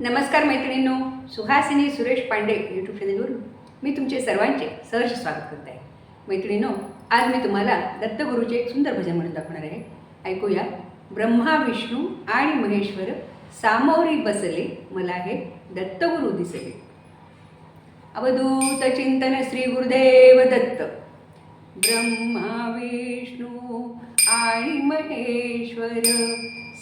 नमस्कार मैत्रिणींनो सुहासिनी सुरेश पांडे यूट्यूब चॅनलवरून मी तुमचे सर्वांचे सहर्ष स्वागत करत आहे. मैत्रिणींनो आज मी तुम्हाला दत्तगुरूचे एक सुंदर भजन म्हणून दाखवणार आहे. ऐकूया. ब्रह्मा विष्णू आणि महेश्वर सामोरी बसले मला हे दत्तगुरू दिसले. अवधूत चिंतन श्री गुरुदेव दत्त. ब्रह्मा विष्णू आणि महेश्वर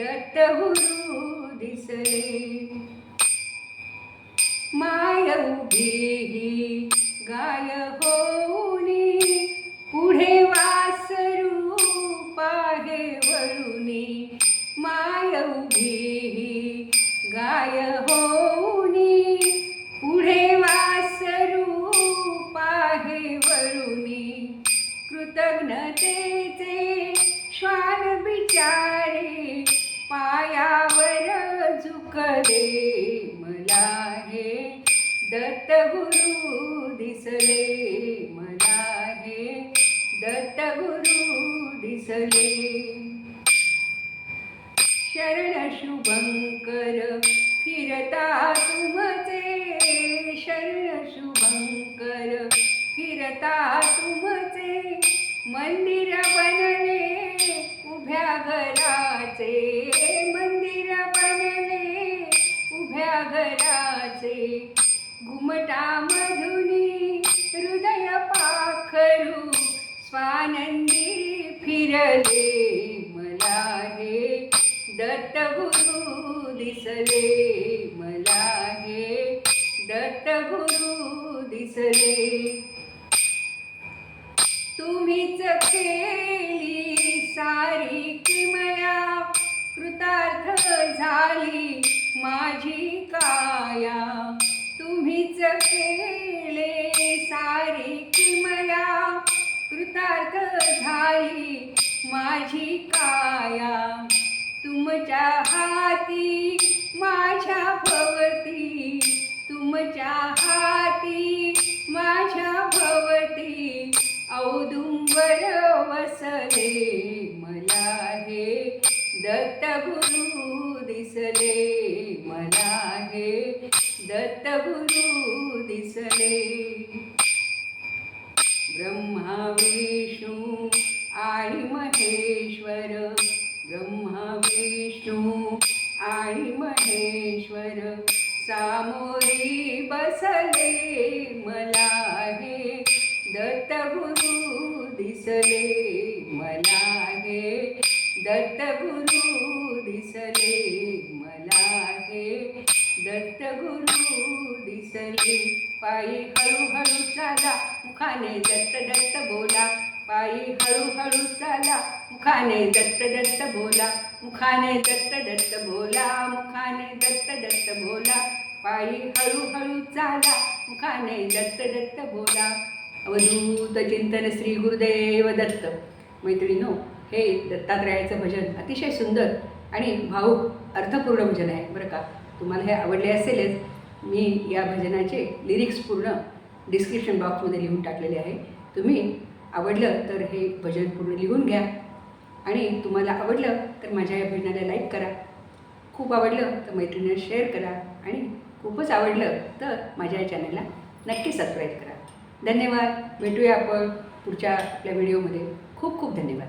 दत्तगुरु दिसले. माय उभी गाय होऊनी पुढे वासरू पाहे वरुणी माय उभी गाय होऊनी पुढे वासरू पाहे वरुणी कृतज्ञतेचे श्वान विचारे पायावर मला हे. दत्तगुरु दिसले मला हे. दत्तगुरु दिसले. शरण शुभंकर फिरता तुमचे. शरण शुभंकर फिरता तुमचे. मंदिर बनले उभ्या घराचे. उभ्या घुमटा मधुनी हृदय पाखरू स्वानंदी फिरले. मला हे दत्तगुरु दिसले. मला हे दत्तगुरु दिसले. तुम्हीच केली सारी किमया कृतार्थ झाली. माझी काया. तुमच्या हाती माझ्या भवती. तुमच्या हाती माझ्या भवती. औदुंबर वसले मला हे. दत्तगुरु दिसले मला हे. दत्तगुरु दिसले. ब्रह्मा विष्णू आणि महेश्वर ब्रह्मा विष्णू आणि महेश्वर सामोरी बसले मला हे दत्तगुरु दिसले मला हे दत्तगुरु दिसले मला हे दत्तगुरु दिसले. पायी हळूहळू चाला. मुखाने दत्त दत्त बोला. पायी हळूहळू चाला मुखाने दत्त दत्त बोला मुखाने दत्त दत्त बोला मुखाने दत्त दत्त बोला. पायी हळूहळू चाला मुखाने दत्त दत्त बोला. अवधूत चिंतन श्री गुरुदेव दत्त. मैत्रिणीनो हे दत्तात्रयाचं भजन अतिशय सुंदर आणि भाऊक अर्थपूर्ण भजन आहे बरं का? तुम्हाला हे आवडले असेलच मी या भजनाचे लिरिक्स पूर्ण डिस्क्रिप्शन बॉक्समध्ये लिहून टाकलेले आहे. तुम्ही आवडलं तर हे भजन पूर्ण लिहून घ्या. आणि तुम्हाला आवडलं तर माझ्या या भजनाला लाईक करा. खूप आवडलं तर मैत्रिणींना शेअर करा. आणि खूपच आवडलं तर माझ्या या चॅनलला नक्की सबस्क्राईब करा. धन्यवाद. भेटूया आपण पुढच्या आपल्या व्हिडिओमध्ये खूप खूप धन्यवाद.